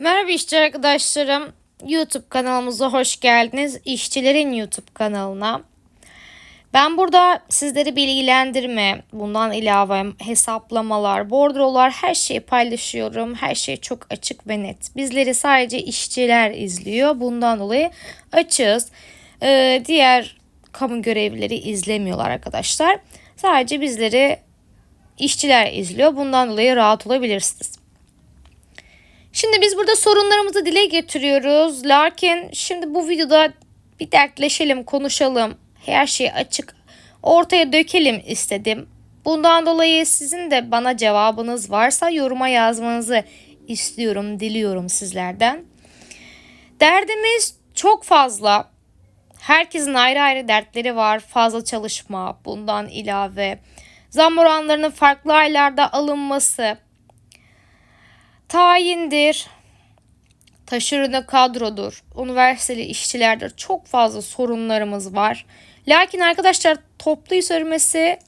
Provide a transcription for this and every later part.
Merhaba işçi arkadaşlarım. YouTube kanalımıza hoş geldiniz. İşçilerin YouTube kanalına. Ben burada sizleri bilgilendirme, bundan ilave hesaplamalar, bordrolar her şeyi paylaşıyorum. Her şey çok açık ve net. Bizleri sadece işçiler izliyor. Bundan dolayı açığız. Ee, diğer kamu görevlileri izlemiyorlar arkadaşlar. Sadece bizleri işçiler izliyor. Bundan dolayı rahat olabilirsiniz. Şimdi biz burada sorunlarımızı dile getiriyoruz. Lakin şimdi bu videoda bir dertleşelim, konuşalım. Her şeyi açık ortaya dökelim istedim. Bundan dolayı sizin de bana cevabınız varsa yoruma yazmanızı istiyorum, diliyorum sizlerden. Derdimiz çok fazla. Herkesin ayrı ayrı dertleri var. Fazla çalışma, bundan ilave zam oranlarının farklı aylarda alınması, tayindir, taşırını kadrodur, üniversiteli işçilerdir. Çok fazla sorunlarımız var. Lakin arkadaşlar toplu iş örmesi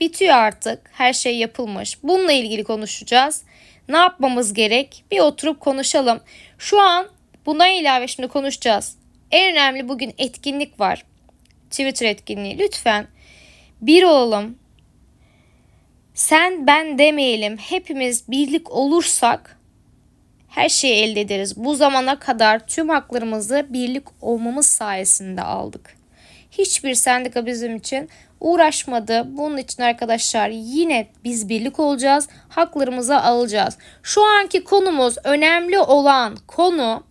bitiyor artık. Her şey yapılmış. Bununla ilgili konuşacağız. Ne yapmamız gerek? Bir oturup konuşalım. Şu an buna ilave şimdi konuşacağız. En önemli bugün etkinlik var. Twitter etkinliği. Lütfen bir olalım. Sen ben demeyelim. Hepimiz birlik olursak her şeyi elde ederiz. Bu zamana kadar tüm haklarımızı birlik olmamız sayesinde aldık. Hiçbir sendika bizim için uğraşmadı. Bunun için arkadaşlar yine biz birlik olacağız. Haklarımızı alacağız. Şu anki konumuz önemli olan konu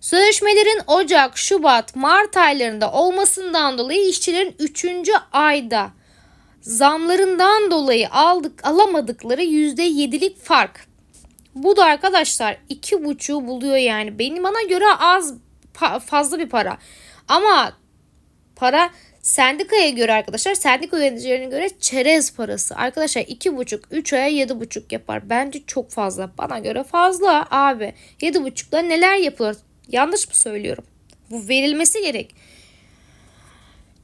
Sözleşmelerin Ocak, Şubat, Mart aylarında olmasından dolayı işçilerin 3. ayda zamlarından dolayı aldık alamadıkları %7'lik fark. Bu da arkadaşlar 2,5'u buluyor yani. Benim bana göre az fazla bir para. Ama para sendikaya göre arkadaşlar sendika yöneticilerine göre çerez parası. Arkadaşlar 2,5 3 aya 7,5 yapar. Bence çok fazla. Bana göre fazla abi. 7,5'la neler yapılır? Yanlış mı söylüyorum? Bu verilmesi gerek.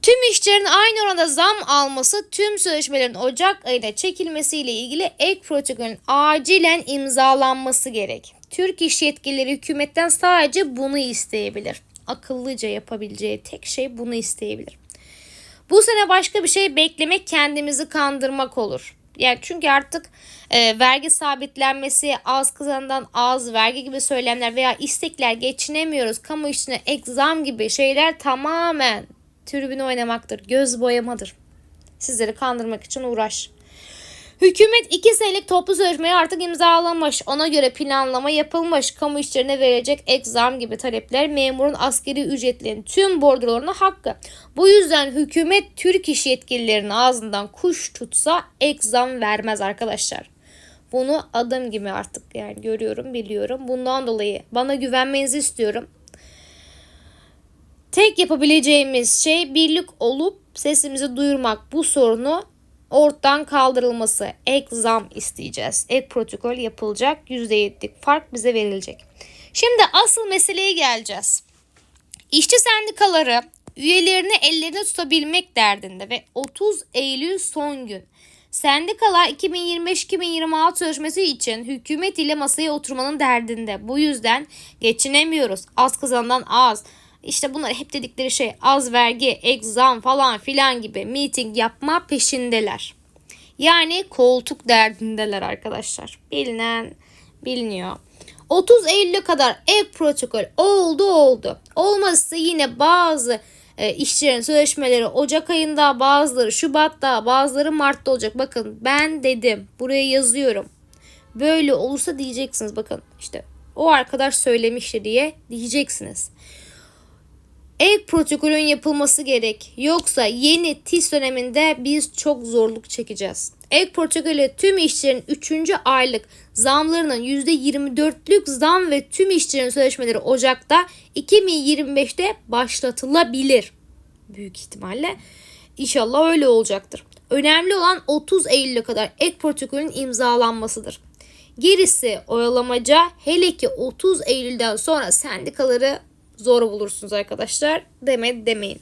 Tüm işçilerin aynı oranda zam alması tüm sözleşmelerin Ocak ayında çekilmesiyle ilgili ek protokolün acilen imzalanması gerek. Türk iş yetkilileri hükümetten sadece bunu isteyebilir. Akıllıca yapabileceği tek şey bunu isteyebilir. Bu sene başka bir şey beklemek kendimizi kandırmak olur. Yani çünkü artık e, vergi sabitlenmesi, az kazandan az vergi gibi söylemler veya istekler geçinemiyoruz, kamu işine ek zam gibi şeyler tamamen tribüne oynamaktır, göz boyamadır. Sizleri kandırmak için uğraş. Hükümet 2 senelik toplu sözleşmeyi artık imzalamış. Ona göre planlama yapılmış. Kamu işlerine verecek ek zam gibi talepler memurun askeri ücretlerinin tüm bordrolarına hakkı. Bu yüzden hükümet Türk iş yetkililerinin ağzından kuş tutsa ek zam vermez arkadaşlar. Bunu adım gibi artık yani görüyorum biliyorum. Bundan dolayı bana güvenmenizi istiyorum. Tek yapabileceğimiz şey birlik olup sesimizi duyurmak. Bu sorunu ortadan kaldırılması. Ek zam isteyeceğiz. Ek protokol yapılacak. %7'lik fark bize verilecek. Şimdi asıl meseleye geleceğiz. İşçi sendikaları üyelerini ellerinde tutabilmek derdinde ve 30 Eylül son gün. Sendikalar 2025-2026 sözleşmesi için hükümet ile masaya oturmanın derdinde. Bu yüzden geçinemiyoruz. Az kazandan az, işte bunlar hep dedikleri şey az vergi, egzam falan filan gibi meeting yapma peşindeler. Yani koltuk derdindeler arkadaşlar. Bilinen biliniyor. 30 Eylül'e kadar ek protokol oldu oldu. Olmazsa yine bazı e, işçilerin sözleşmeleri Ocak ayında bazıları Şubat'ta bazıları Mart'ta olacak. Bakın ben dedim buraya yazıyorum. Böyle olursa diyeceksiniz bakın işte o arkadaş söylemişti diye diyeceksiniz ek protokolün yapılması gerek. Yoksa yeni TİS döneminde biz çok zorluk çekeceğiz. Ek protokolü tüm işçilerin 3. aylık zamlarının %24'lük zam ve tüm işçilerin sözleşmeleri Ocak'ta 2025'te başlatılabilir. Büyük ihtimalle. İnşallah öyle olacaktır. Önemli olan 30 Eylül'e kadar ek protokolün imzalanmasıdır. Gerisi oyalamaca hele ki 30 Eylül'den sonra sendikaları zor bulursunuz arkadaşlar. Deme demeyin.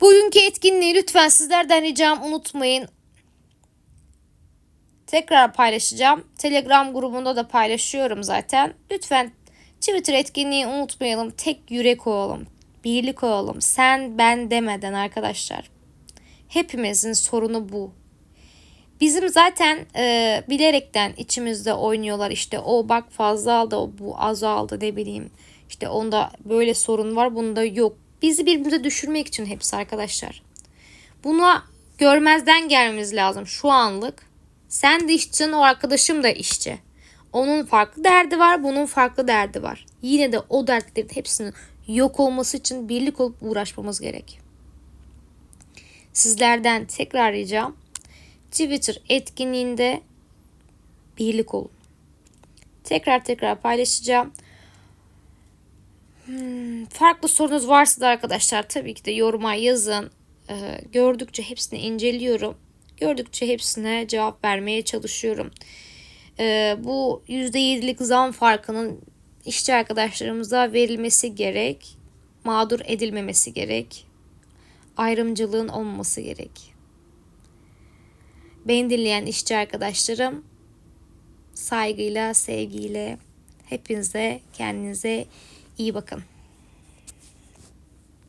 Bugünkü etkinliği lütfen sizlerden ricam unutmayın. Tekrar paylaşacağım. Telegram grubunda da paylaşıyorum zaten. Lütfen Twitter etkinliği unutmayalım. Tek yürek olalım. Birlik olalım. Sen ben demeden arkadaşlar. Hepimizin sorunu bu. Bizim zaten e, bilerekten içimizde oynuyorlar işte o bak fazla aldı o bu az aldı ne bileyim işte onda böyle sorun var bunda yok. Bizi birbirimize düşürmek için hepsi arkadaşlar. Buna görmezden gelmemiz lazım şu anlık. Sen de işçin o arkadaşım da işçi. Onun farklı derdi var bunun farklı derdi var. Yine de o dertlerin hepsinin yok olması için birlik olup uğraşmamız gerek. Sizlerden tekrar ricam Twitter etkinliğinde birlik olun. Tekrar tekrar paylaşacağım. Hmm, farklı sorunuz varsa da arkadaşlar tabii ki de yoruma yazın. Ee, gördükçe hepsini inceliyorum. Gördükçe hepsine cevap vermeye çalışıyorum. Ee, bu %7'lik zam farkının işçi arkadaşlarımıza verilmesi gerek. Mağdur edilmemesi gerek. Ayrımcılığın olmaması gerek. Beni dinleyen işçi arkadaşlarım saygıyla, sevgiyle hepinize kendinize iyi bakın.